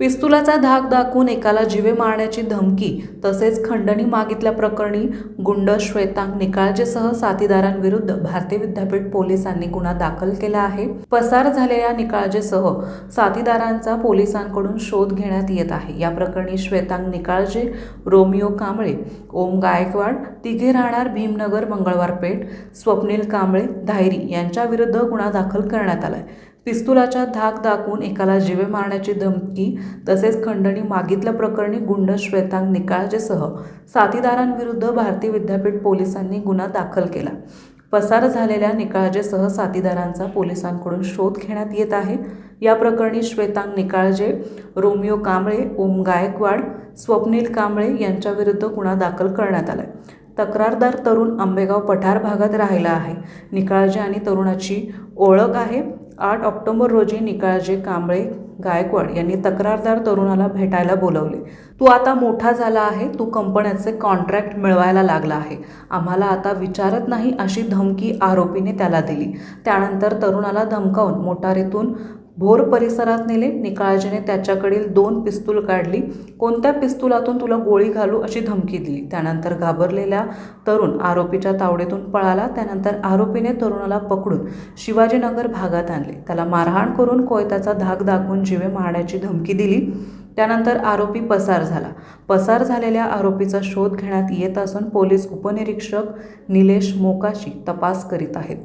पिस्तुलाचा धाक दाखवून एकाला जीवे मारण्याची धमकी तसेच खंडणी मागितल्या प्रकरणी गुंड श्वेतांग निकाळजेसह साथीदारांविरुद्ध भारतीय विद्यापीठ पोलिसांनी गुन्हा दाखल केला आहे. पसार झालेल्या निकाळजेसह साथीदारांचा पोलिसांकडून शोध घेण्यात येत आहे. या प्रकरणी श्वेतांग निकाळजे रोमिओ कांबळे ओम गायकवाड तिघे राहणार भीमनगर मंगळवार पेठ स्वप्नील कांबळे धायरी यांच्याविरुद्ध गुन्हा दाखल करण्यात आलाय. पिस्तुलाच्या धाक दाखवून एकाला जीवे मारण्याची धमकी तसेच खंडणी मागितल्या प्रकरणी गुंड श्वेतांग निकाळजेसह साथीदारांविरुद्ध भारतीय विद्यापीठ पोलिसांनी गुन्हा दाखल केला. पसार झालेल्या निकाळजेसह साथीदारांचा पोलिसांकडून शोध घेण्यात येत आहे. या प्रकरणी श्वेतांग निकाळजे रोमिओ कांबळे ओम गायकवाड स्वप्नील कांबळे यांच्याविरुद्ध गुन्हा दाखल करण्यात आलाय. तक्रारदार तरुण आंबेगाव पठार भागात राहिला आहे. निकाळजे आणि तरुणाची ओळख आहे. आठ ऑक्टोबर रोजी निकाळजे कांबळे गायकवाड यांनी तक्रारदार तरुणाला भेटायला बोलवले. तू आता मोठा झाला आहे तू कंपन्याचे कॉन्ट्रॅक्ट मिळवायला लागला आहे. आम्हाला आता विचारत नाही अशी धमकी आरोपीने त्याला दिली. त्यानंतर तरुणाला धमकावून मोटारीतून भोर परिसरात नेले. निकाळजीने त्याच्याकडील दोन पिस्तूल काढली. कोणत्या पिस्तुलातून तुला गोळी घालू अशी धमकी दिली? त्यानंतर घाबरलेल्या तरुण आरोपीच्या तावडीतून पळाला. त्यानंतर आरोपीने तरुणाला पकडून शिवाजीनगर भागात आणले. त्याला मारहाण करून कोयत्याचा धाक दाखवून जीवे मारण्याची धमकी दिली. त्यानंतर आरोपी पसार झाला. पसार झालेल्या आरोपीचा शोध घेण्यात येत असून पोलीस उपनिरीक्षक निलेश मोकाशी तपास करीत आहेत.